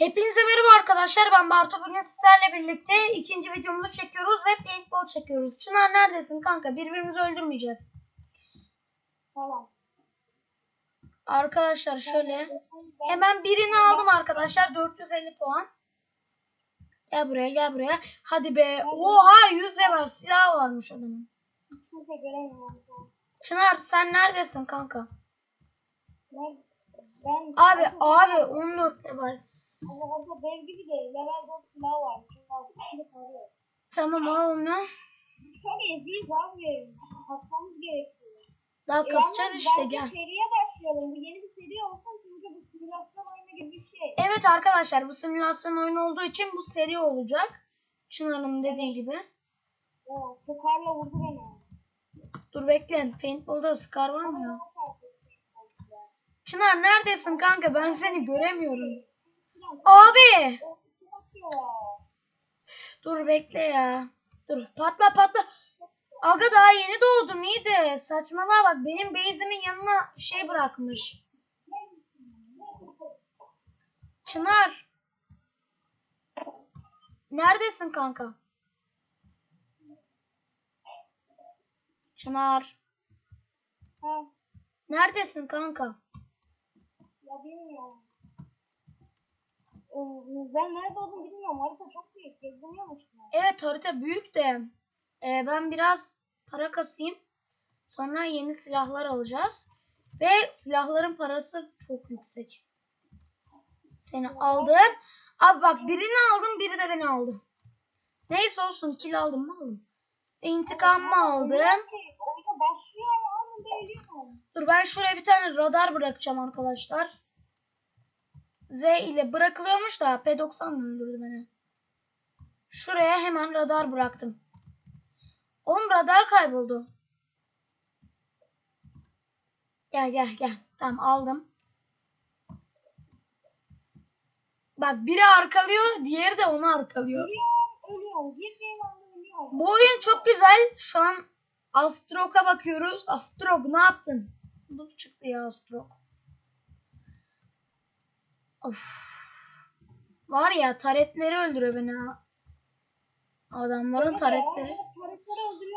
Hepinize merhaba arkadaşlar. Ben Bartu. Bugün sizlerle birlikte ikinci videomuzu çekiyoruz ve paintball çekiyoruz. Çınar neredesin kanka? Birbirimizi öldürmeyeceğiz. Tamam. Arkadaşlar şöyle. Hemen birini aldım arkadaşlar. 450 puan. Gel buraya gel buraya. Hadi be. Oha 100 var. Silah varmış adamın. Çınar sen neredesin kanka? Ben, ben Abi abi 14 var. Ama orada dev gibi de level 4 silah var. Tamam al onu. Biz çok eziyiz abi. Kasmamız gerekiyor. Daha E, kasacağız yalnız işte bence gel. seriye başlayalım. Bu yeni bir seri olsun çünkü bu simülasyon oyunu gibi bir şey. Evet arkadaşlar bu simülasyon oyunu olduğu için bu seri olacak. Çınar'ın dediği gibi. Oo, Scar'la vurdu beni. Dur bekle. Paintball'da Scar var mı ya? Çınar neredesin kanka? Ben seni göremiyorum. Abi! Dur bekle ya. Dur patla patla. Aga daha yeni doğdum iyi de saçmalığa bak benim base'imin yanına şey bırakmış. Çınar. Neredesin kanka? Çınar. Neredesin kanka? ya bilmiyorum. Ben nerede olduğumu bilmiyorum. Harita çok büyük. Geziniyorum işte. Evet harita büyük de e, ben biraz para kasayım. Sonra yeni silahlar alacağız. Ve silahların parası çok yüksek. Seni aldım. Abi bak birini aldım biri de beni aldı. Neyse olsun kill aldım mı aldım. Ve intikamımı aldım. Dur ben şuraya bir tane radar bırakacağım arkadaşlar. Z ile bırakılıyormuş da P90 öldürdü beni. Şuraya hemen radar bıraktım. Oğlum radar kayboldu. Gel gel gel. Tamam aldım. Bak biri arkalıyor, diğeri de onu arkalıyor. Bu oyun çok güzel. Şu an Astrok'a bakıyoruz. Astrok ne yaptın? Bu çıktı ya Astrok. Of. Var ya taretleri öldürüyor beni ha. Adamların taretleri.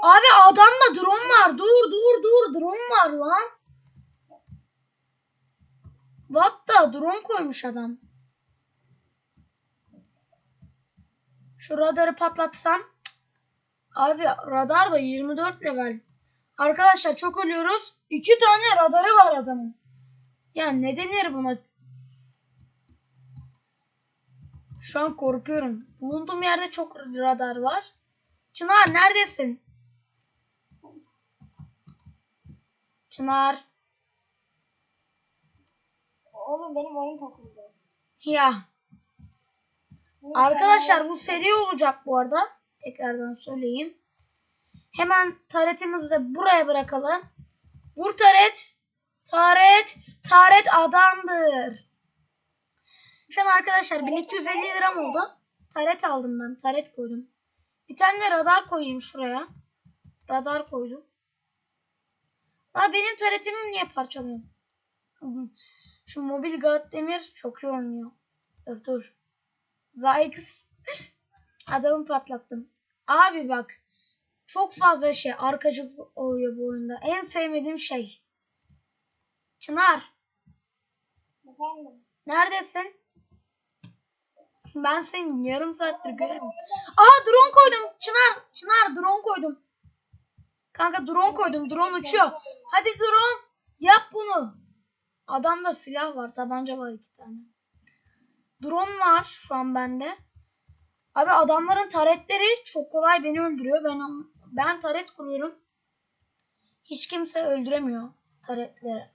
Abi adamda drone var. Dur dur dur. Drone var lan. The? Drone koymuş adam. Şu radarı patlatsam. Abi radar da 24 level. Arkadaşlar çok ölüyoruz. İki tane radarı var adamın. Ya ne denir buna? Şu an korkuyorum. Bulunduğum yerde çok radar var. Çınar neredesin? Çınar. Oğlum benim oyun takıldı. Ya. Arkadaşlar bu seri olacak bu arada. Tekrardan söyleyeyim. Hemen taretimizi de buraya bırakalım. Vur taret. Taret. Taret adamdır. Şu an arkadaşlar 1250 liram oldu. Taret aldım ben. Taret koydum. Bir tane de radar koyayım şuraya. Radar koydum. Aa benim taretimi niye parçalıyorsun? Şu mobil Demir çok iyi oynuyor. Dur dur. Zayıkız. Adamı patlattım. Abi bak. Çok fazla şey arkacılık oluyor bu oyunda. En sevmediğim şey. Çınar. Efendim. Neredesin? Ben seni yarım saattir görüyorum. Aha drone koydum. Çınar. Çınar drone koydum. Kanka drone koydum. Drone uçuyor. Hadi drone. Yap bunu. Adamda silah var. Tabanca var iki tane. Drone var şu an bende. Abi adamların taretleri çok kolay beni öldürüyor. Ben ben taret kuruyorum. Hiç kimse öldüremiyor taretleri.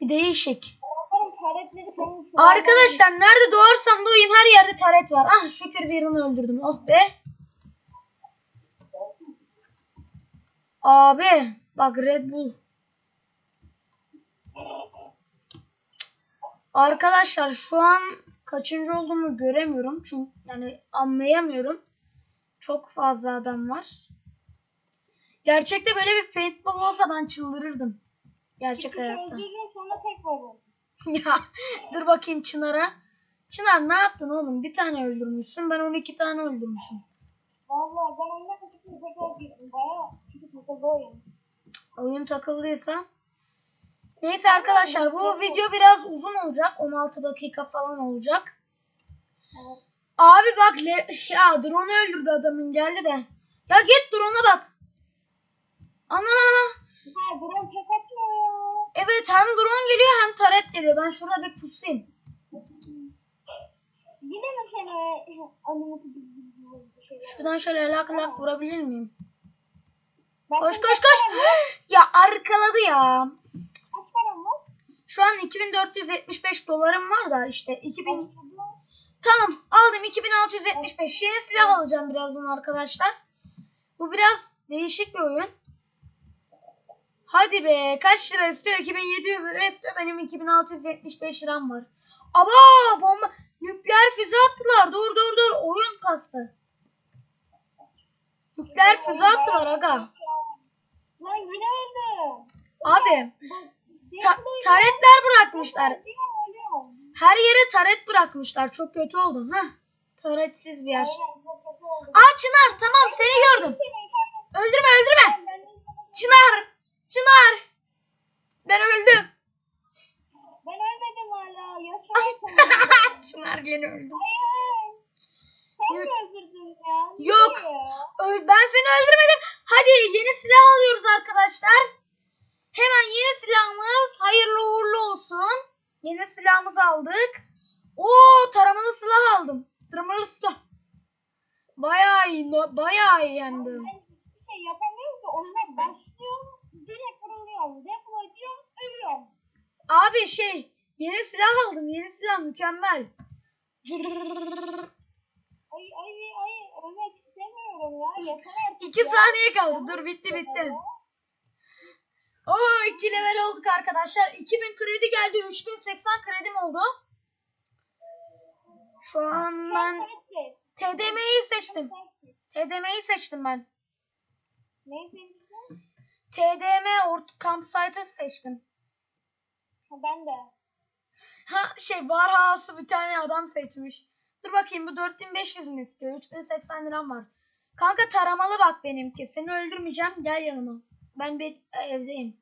Bir değişik. Onların taretleri senin için. Arkadaşlar nerede doğarsam doğayım her yerde taret var. Ah şükür birini öldürdüm. Oh be. Abi bak Red Bull. Arkadaşlar şu an kaçıncı olduğumu göremiyorum. Çünkü yani anlayamıyorum. Çok fazla adam var. Gerçekte böyle bir paintball olsa ben çıldırırdım. Gerçek hayatta. sonra tek varım. ya dur bakayım Çınar'a. Çınar ne yaptın oğlum? Bir tane öldürmüşsün. Ben 12 tane öldürmüşüm. Valla ben küçük bir tekrar girdim. Baya küçük bir takıldı oyun. Oyun takıldıysa. Neyse arkadaşlar bu video biraz uzun olacak. 16 dakika falan olacak. Evet. Abi bak le ya drone öldürdü adamın geldi de. Ya git drone'a bak. Ana. Ha drone ya. Evet hem drone geliyor hem taret geliyor. Ben şurada bir pusayım. Yine mi seni animatı bir şeyler? Şuradan şöyle lak lak vurabilir miyim? Ben Koş koş koş. Ya arkaladı ya. Şu an 2475 dolarım var da işte 2000 Anladım. Tamam aldım 2675. Yeni silah alacağım birazdan arkadaşlar. Bu biraz değişik bir oyun. Hadi be kaç lira istiyor? 2700 lira istiyor. Benim 2675 liram var. Aba bomba nükleer füze attılar. Dur dur dur oyun kastı. Nükleer füze attılar aga. Lan yine öldüm. Abi ta- taretler bırakmışlar. Her yere taret bırakmışlar. Çok kötü oldu. Heh. Taretsiz bir yer. Aa Çınar tamam seni gördüm. Öldürme öldürme. Çınar! Çınar! Ben öldüm. Ben ölmedim hala. Yaşamaya çalışıyorum. Çınar gene öldü. Hayır. Sen mi öldürdün ya? Yok. Öl- Ben seni öldürmedim. Hadi yeni silah alıyoruz arkadaşlar. Hemen yeni silahımız hayırlı uğurlu olsun. Yeni silahımızı aldık. Oo taramalı silah aldım. Taramalı silah. Bayağı iyi. no- Bayağı iyi hem de. Ben hiçbir şey yapamıyorum ki. Oyuna başlıyorum. Direkt vuruluyorum. Deploy diyorum. Ölüyorum. Abi şey yeni silah aldım. Yeni silah mükemmel. Ay ay ay. Ölmek istemiyorum ya. Yeter artık İki ya. saniye kaldı. Dur bitti bitti. Oo 2 level olduk arkadaşlar. 2000 kredi geldi. 3080 kredim oldu. Şu an ben. TDM'yi seçtim. TDM'yi seçtim ben. Neyi seçtin? TDM Ort Campsite'ı seçtim. Ha, ben de. Ha şey Warhouse'u bir tane adam seçmiş. Dur bakayım bu 4500 mü istiyor? 3080 liram var. Kanka taramalı bak benimki. Seni öldürmeyeceğim. Gel yanıma. Ben bir evdeyim.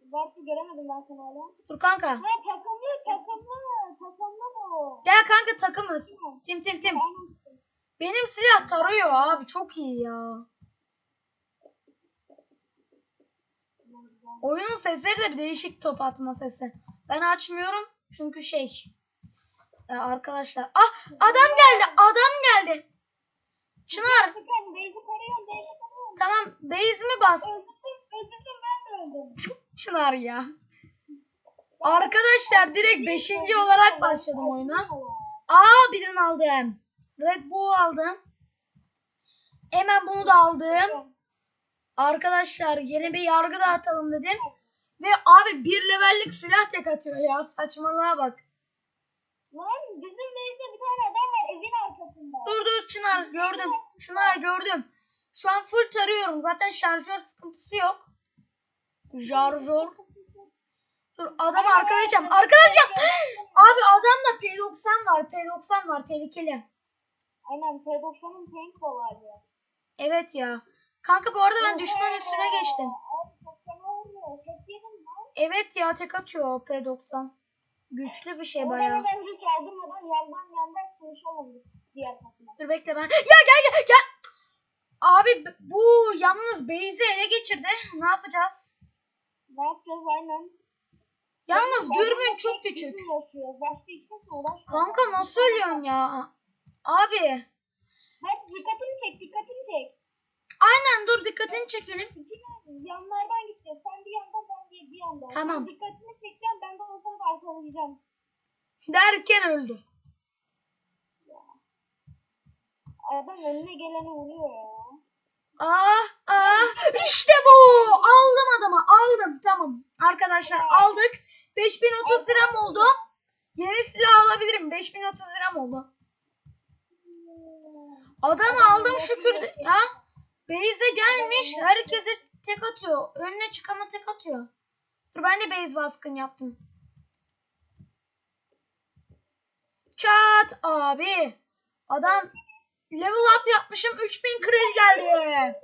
Belki göremedim ben seni hala. Dur kanka. Ha takımlı takımlı. Takımlı bu. Gel kanka takımız. Tim tim tim. Benim silah tarıyor abi. Çok iyi ya. Oyunun sesleri de bir değişik top atma sesi. Ben açmıyorum çünkü şey. Ya arkadaşlar. Ah adam geldi. Adam geldi. Çınar. Tamam bas. Ben de öldüm. Çınar ya. Arkadaşlar direkt 5. olarak başladım oyuna. Aa birini aldım. Red Bull aldım. Hemen bunu da aldım. Arkadaşlar yeni bir yargı da atalım dedim. Ve abi bir levellik silah tek atıyor ya. Saçmalığa bak. Lan bizim base'de bir tane adam var evin arkasında. Dur dur Çınar gördüm. Çınar gördüm. Şu an full tarıyorum. Zaten şarjör sıkıntısı yok. Şarjör. Dur adamı arkalayacağım. Arkalayacağım. Abi adamda P90 var. P90 var tehlikeli. Aynen P90'ın tank vardı. Evet ya. Kanka bu arada ben düşman üstüne geçtim. Evet ya tek atıyor o P90. Güçlü bir şey bayağı. ben hiç aldırmadan yandan yandan konuşamadım diğer takıma. Dur bekle ben. Ya gel gel gel. Abi bu yalnız Beyzi ele geçirdi. Ne yapacağız? Ne yapacağız aynen. Yalnız dürbün çok küçük. uğraşmıyor. Kanka nasıl ölüyorsun ya? Abi. Hep dikkatini çek dikkatini çek. Aynen dur dikkatini çekelim. Yanlardan gideceğiz. Sen bir yandan ben bir, bir yandan. Tamam. Sen dikkatini çekeceğim ben de o sırada arkalayacağım. Derken öldü. Adam önüne geleni vuruyor ya. Ah ah işte bu. Aldım adamı aldım tamam. Arkadaşlar aldık. 5030 liram oldu. Yeni silah alabilirim. 5030 liram oldu. Adamı aldım şükür. Ya Beyze gelmiş. Herkese tek atıyor. Önüne çıkana tek atıyor. Dur ben de base baskın yaptım. at abi. Adam level up yapmışım 3000 kredi geldi.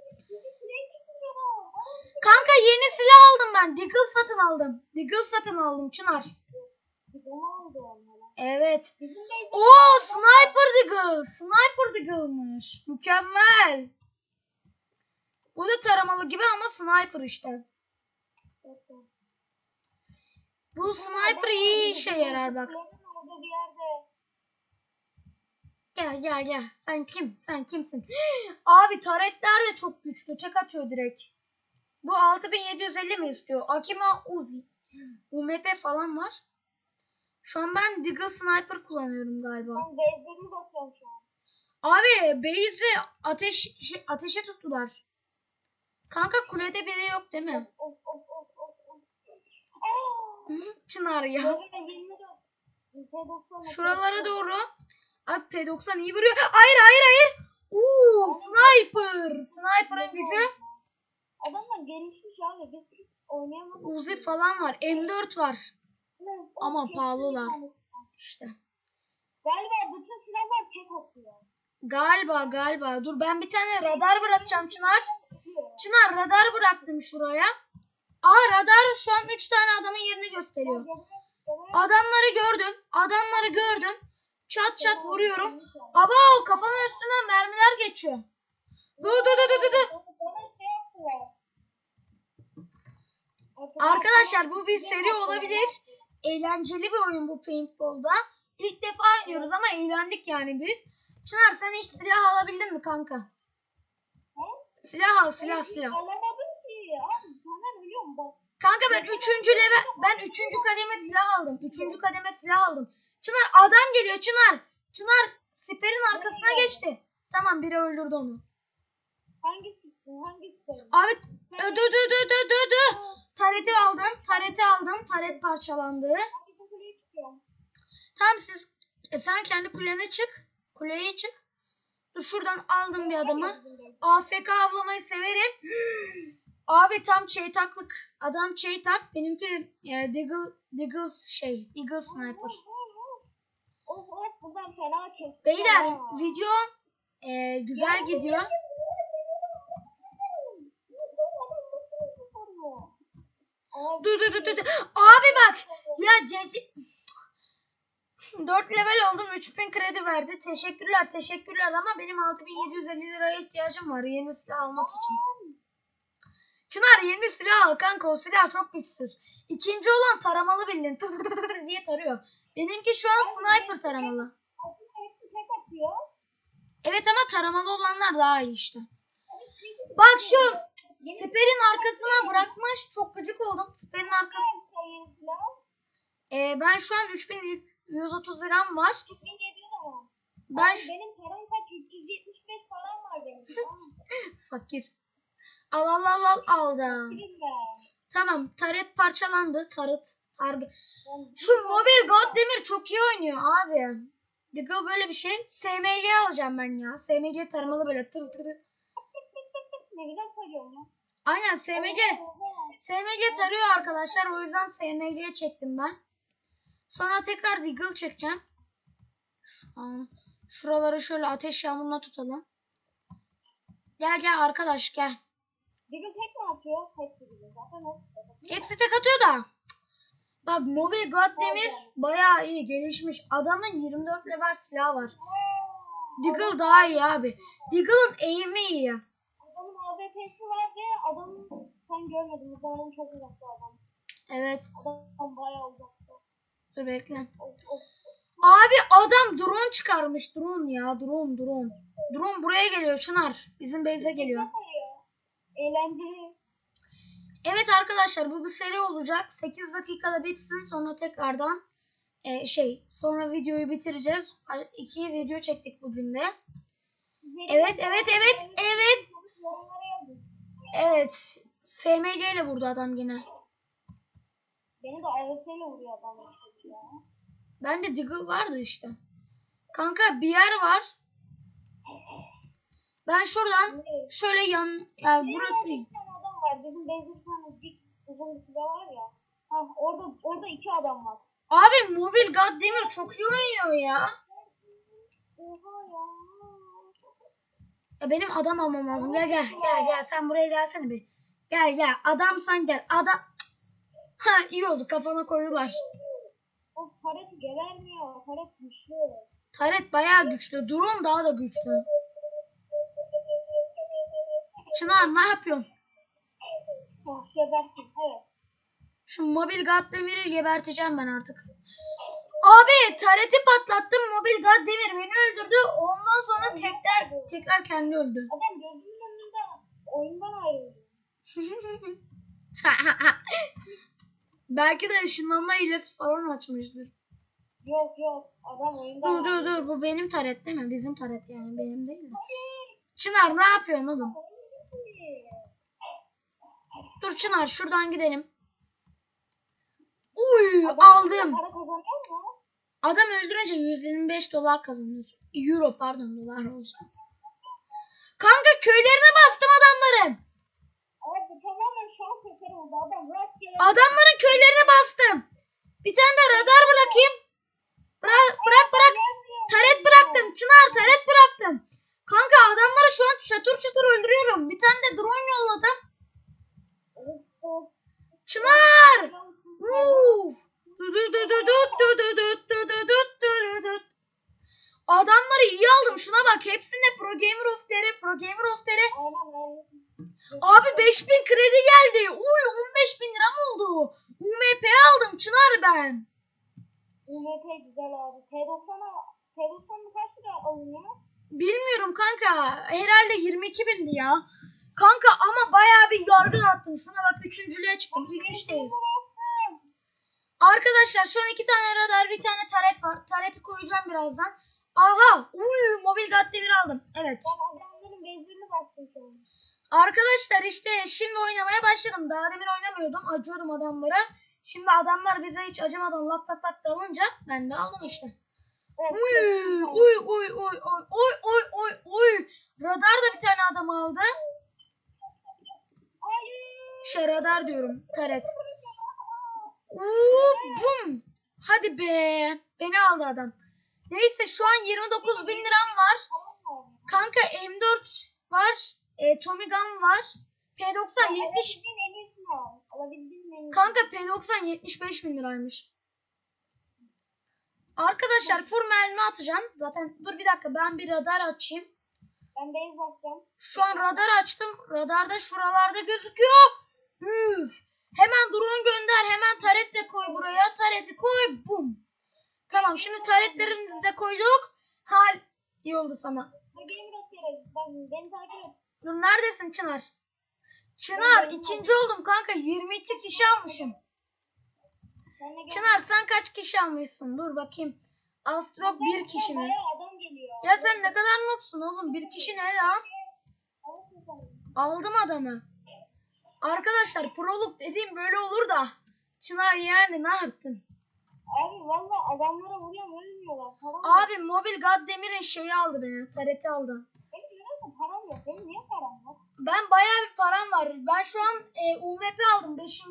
Kanka yeni silah aldım ben. Deagle satın aldım. Deagle satın aldım Çınar. Evet. Oo Sniper Deagle. Sniper Deagle'mış. Mükemmel. Bu da taramalı gibi ama sniper işte. Bu sniper iyi işe yarar bak. Gel gel gel. Sen kim? Sen kimsin? Abi taretler de çok güçlü. Tek atıyor direkt. Bu 6750 mi istiyor? Akima Uzi. UMP falan var. Şu an ben Deagle Sniper kullanıyorum galiba. Ben bezlerimi basıyorum şu an. Abi Beyzi ateş şey, ateşe tuttular. Kanka kulede biri yok değil mi? Of of of of of. Aa! Hı, Çınar ya. Böyle 24. P90 Şuralara doğru. Abi P90 iyi vuruyor. Hayır hayır hayır. Oo, sniper. Sniper'ın gücü. Adamlar gelişmiş abi. Biz hiç oynayamadık. Uzi falan var. M4 var. Evet, Ama pahalılar. İşte. Galiba bütün silahlar tek atıyor. Galiba galiba. Dur ben bir tane radar bırakacağım Çınar. Çınar radar bıraktım şuraya. Aa radar şu an 3 tane adamın yerini gösteriyor. Adamları gördüm. Adamları gördüm. Çat çat vuruyorum. Aba o kafamın üstünden mermiler geçiyor. Dur dur dur dur dur. Arkadaşlar bu bir seri olabilir. Eğlenceli bir oyun bu paintball'da. İlk defa oynuyoruz ama eğlendik yani biz. Çınar sen hiç silah alabildin mi kanka? Silah al silah silah. Alamadım ki. Abi hemen ölüyorum bak. Kanka ben üçüncü level, ben üçüncü kademe silah aldım. Üçüncü kademe silah aldım. Çınar adam geliyor Çınar. Çınar siperin arkasına geçti. Tamam biri öldürdü onu. Hangisi? Hangisi? Abi ö, dur dur dur dur dur dur. Tareti aldım. Tareti aldım. Taret parçalandı. Tamam siz e, sen kendi kulene çık. Kuleye çık. Dur şuradan aldım bir adamı. AFK avlamayı severim. Abi tam çeytaklık. Adam çeytak. Benimki e, Deagle, Deagle şey. Eagle Sniper. Beyler video e, güzel gidiyor. Dur dur dur dur. Abi bak. Ya Ceci... 4 level oldum 3000 kredi verdi. Teşekkürler teşekkürler ama benim 6750 liraya ihtiyacım var yeni silah almak için. Çınar yeni silah al kanka o silah çok güçsüz. İkinci olan taramalı bildin tır tır tır diye tarıyor. Benimki şu an sniper taramalı. Evet ama taramalı olanlar daha iyi işte. Bak şu siperin arkasına bırakmış çok gıcık oldum. Siperin arkası. Sayın silah. Ee, ben şu an 3130 liram var. 2700 ama. Ben Abi benim param kaç? 375 param var benim. Fakir. Al al al al al da. Bilin ben. Tamam taret parçalandı. Tarıt. Target. Şu mobil God Demir çok iyi oynuyor abi. Diggle böyle bir şey. SMG alacağım ben ya. SMG taramalı böyle tır tır. Ne güzel söylüyorum lan. Aynen SMG. SMG tarıyor arkadaşlar. O yüzden SMG'ye çektim ben. Sonra tekrar Diggle çekeceğim. Şuraları şöyle ateş yağmuruna tutalım. Gel gel arkadaş gel. Diggle tek mi atıyor? Hepsi gibi. Zaten. Hepsi tek atıyor da. Bak Mobil God Demir bayağı iyi gelişmiş. Adamın 24 level silahı var. Diggle daha iyi abi. Diggle'ın eğimi iyi. Adamın AWP'si var ve adamın sen görmedin. Muhtemelen çok uzakta adam. Evet. Adam bayağı uzakta. Dur bekle. Abi adam drone çıkarmış. Drone ya drone drone. Drone buraya geliyor Çınar. Bizim base'e geliyor. Eğlenceli. Evet arkadaşlar bu bir seri olacak. 8 dakikada bitsin sonra tekrardan e, şey sonra videoyu bitireceğiz. İki video çektik bugün de. Evet evet evet evet. Evet. SMG ile vurdu adam yine. Beni de AWP ile vuruyor adam ya. Ben de Diggle vardı işte. Kanka bir yer var. Ben şuradan şöyle yan e, yani burası. adam var. Bizim Beyzikhan'ın dik uzun bir var ya. Hah, orada orada iki adam var. Abi Mobil God Demir çok iyi oynuyor ya. Oha ya. Benim adam almam lazım. Gel gel gel gel sen buraya gelsene bir. Gel gel adam sen gel. Adam Ha iyi oldu kafana koyular. Taret gebermiyor. Taret güçlü. Taret bayağı güçlü. Drone daha da güçlü. Çınar ne yapıyorsun? Oh, gebersin. Evet. Şu mobil Goddemir'i geberteceğim ben artık. Abi tareti patlattım. Mobil Goddemir beni öldürdü. Ondan sonra tekrar tekrar kendi öldü. Adam gözümün önünde oyundan ayrıldı. Belki de ışınlanma hilesi falan açmıştır. Yok yok. Adam oyundan Dur dur dur bu benim taret değil mi? Bizim taret yani benim değil de. Çınar ne yapıyorsun oğlum? Dur Çınar şuradan gidelim. Uy aldım. Kazanıyor mu? Adam öldürünce 125 dolar kazanıyorsun. Euro pardon dolar olsa. Kanka köylerine bastım adamların. Abi tamamen şans eseri oldu. Adam rastgele. Adamların köylerine bastım. Bir tane de radar bırakayım. Bırak bırak bırak. Taret bıraktım. Çınar taret bıraktım. Kanka adamları şu an çatır çatır öldürüyorum. Bir tane de drone yolladım. Çınar! Uf! Adamları iyi aldım. Şuna bak. Hepsinde Pro Gamer of Dere, Pro Gamer of Dere. Abi 5000 kredi geldi. Uy 15 bin liram oldu. UMP aldım Çınar ben. UMP güzel abi. T90'a T90'a kaç lira alınıyor? Bilmiyorum kanka. Herhalde 22 bindi ya. Kanka ama bayağı bir yargı attım. Şuna bak üçüncülüğe çıktım. İlk işteyiz. Arkadaşlar şu an iki tane radar bir tane taret var. Tareti koyacağım birazdan. Aha! Uy mobil gadde bir aldım. Evet. Ben adamların bezlerini bastım şu an. Arkadaşlar işte şimdi oynamaya başladım. Daha demin oynamıyordum. Acıyordum adamlara. Şimdi adamlar bize hiç acımadan lak lak lak dalınca ben de aldım işte. Uy uy uy uy uy uy uy uy. Radar da bir tane adam aldı. Şey radar diyorum. Taret. Uuu bum. Hadi be. Beni aldı adam. Neyse şu an 29 bin liram var. Kanka M4 var. E, Tommy Gun var. P90 70. Kanka P90 75 bin liraymış. Arkadaşlar full mermi atacağım. Zaten dur bir dakika ben bir radar açayım. Ben base basacağım. Şu an radar açtım. Radarda şuralarda gözüküyor. Üf. Hemen drone gönder. Hemen taret de koy buraya. Tareti koy. Bum. Tamam şimdi taretlerimizi de koyduk. Hal iyi oldu sana. Ben, beni takip et. Dur neredesin Çınar? Çınar ikinci oldum kanka. 22 kişi almışım. Çınar sen kaç kişi almışsın? Dur bakayım. Astrok bir kişi mi? Ya sen ne kadar noobsun oğlum? Bir kişi ne lan? Aldım adamı. Arkadaşlar proluk dediğim böyle olur da. Çınar yani ne yaptın? Abi valla adamlara vuruyorum ölmüyorlar. Param. Abi mobil Goddemir'in şeyi aldı beni. Tareti aldı. Benim nedense param yok. Benim niye? Ben bayağı bir param var. Ben şu an e, UMP aldım 5.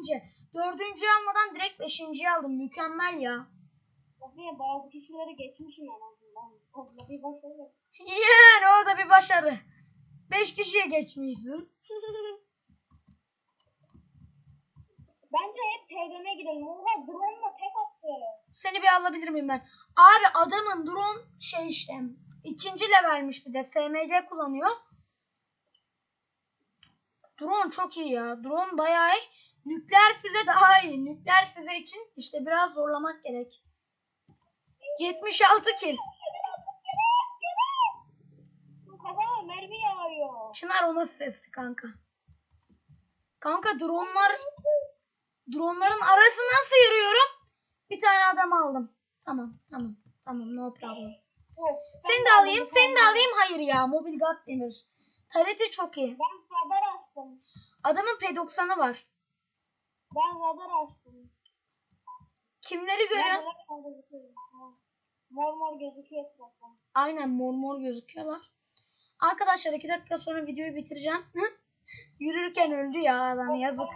Dördüncüyü almadan direkt 5.yi aldım. Mükemmel ya. Tabii bazı kişileri geçmişim en azından. Topla bir başarı. Yani o da bir başarı. 5 kişiye geçmişsin. Bence hep TDM'e gidelim. Oha drone'la tek attı. Seni bir alabilir miyim ben? Abi adamın drone şey işte. ikinci levelmiş bir de. SMG kullanıyor. Drone çok iyi ya. Drone bayağı iyi. Nükleer füze daha iyi. Nükleer füze için işte biraz zorlamak gerek. 76 kill. Kafama mermi yağıyor. Çınar o nasıl sesli kanka? Kanka dronlar dronların arasından sıyırıyorum. Bir tane adam aldım. Tamam tamam tamam no problem. Seni de alayım, seni de alayım. Hayır ya, Mobil God Demir. Tareti çok iyi. Ben radar açtım. Adamın P90'ı var. Ben radar açtım. Kimleri görüyorsun? Mor mor gözüküyor. Aynen mor mor gözüküyorlar. Arkadaşlar iki dakika sonra videoyu bitireceğim. Yürürken öldü ya adam yazık.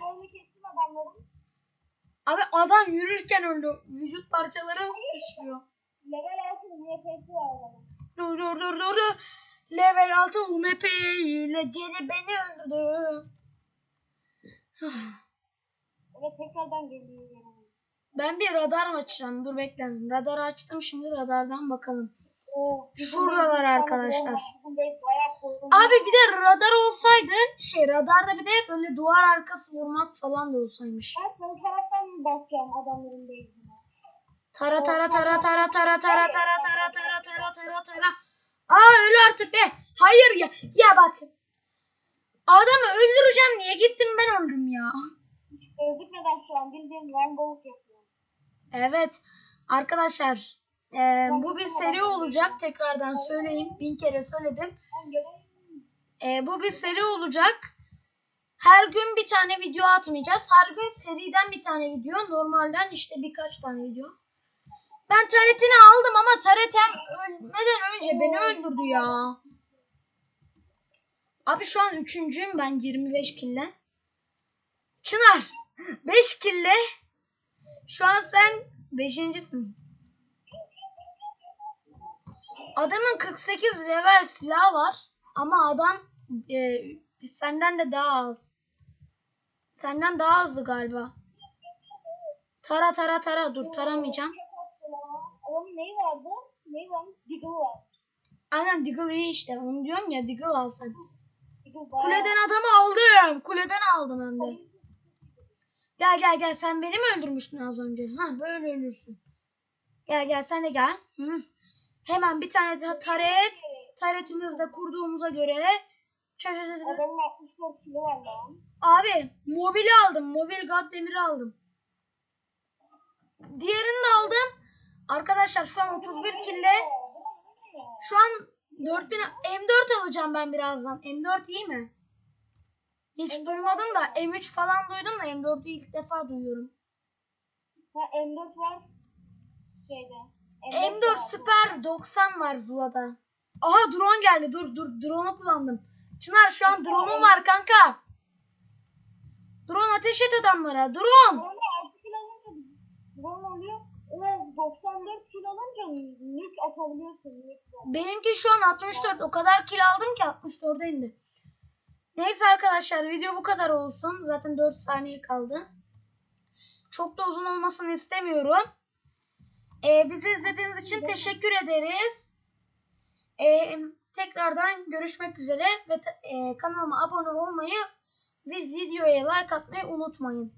Abi adam yürürken öldü. Vücut parçaları sıçrıyor. Level 6 UMP'si var adamın. Dur dur dur dur dur. Level 6 UMP ile geri beni öldürdü. Evet tekrardan geliyor. Ben bir radar açacağım. Dur bekle. Radarı açtım. Şimdi radardan bakalım. Oo, bizim Şuradalar base şu anda arkadaşlar. Abi bir de radar olsaydı şey radarda bir de böyle duvar arkası vurmak falan da olsaymış. Ben sol taraftan mı basacağım adamların base'ine? Tara tara tara tara tara tara tara tara tara tara tara tara. Aa öyle artık be. Hayır ya. Ya bak. Adamı öldüreceğim diye gittim ben öldüm ya. Gözükmeden şu an bildiğin longbow yapıyorum. Evet. Arkadaşlar. eee, bu bir seri olacak. Tekrardan söyleyeyim. Bin kere söyledim. Eee, bu bir seri olacak. Her gün bir tane video atmayacağız. Her gün seriden bir tane video. Normalden işte birkaç tane video. Ben taretini aldım ama taretem ölmeden önce beni öldürdü ya. Abi şu an üçüncüyüm ben 25 kille. Çınar 5 kille. Şu an sen beşincisin. Adamın 48 level silahı var. Ama adam e, senden de daha az. Senden daha azdı galiba. Tara tara tara dur taramayacağım. Adamın neyi vardı? Neyi varmış? Deagle var. Aynen Diggle iyi işte. Onu diyorum ya Diggle alsan. Deagle bayağı. Kuleden adamı aldım. Kuleden aldım hem de. Gel gel gel sen beni mi öldürmüştün az önce? Ha böyle ölürsün. Gel gel sen de gel. Hı. Hemen bir tane daha taret. Taretimizi de kurduğumuza göre. Adamın 64 kilo var lan. Abi mobili aldım. Mobil God demiri aldım. Diğerini de aldım. Arkadaşlar şu an 31 kille. Şu an 4000 M4 alacağım ben birazdan. M4 iyi mi? Hiç duymadım da M3 falan duydum da M4'ü ilk defa duyuyorum. Ha M4 var. Şeyde. M4 var. Süper 90 var Zula'da. Aha drone geldi. Dur dur drone'u kullandım. Çınar şu an drone'um var kanka. Drone ateş et adamlara. Drone. Sonra 6 kilo alınca drone oluyor. O 94 kilo alınca nuke atabiliyorsun. Benimki şu an 64. O kadar kill aldım ki 64'e indi. Neyse arkadaşlar video bu kadar olsun. Zaten 4 saniye kaldı. Çok da uzun olmasını istemiyorum. Ee, bizi izlediğiniz için teşekkür ederiz. Ee, tekrardan görüşmek üzere ve e, kanalıma abone olmayı ve videoya like atmayı unutmayın.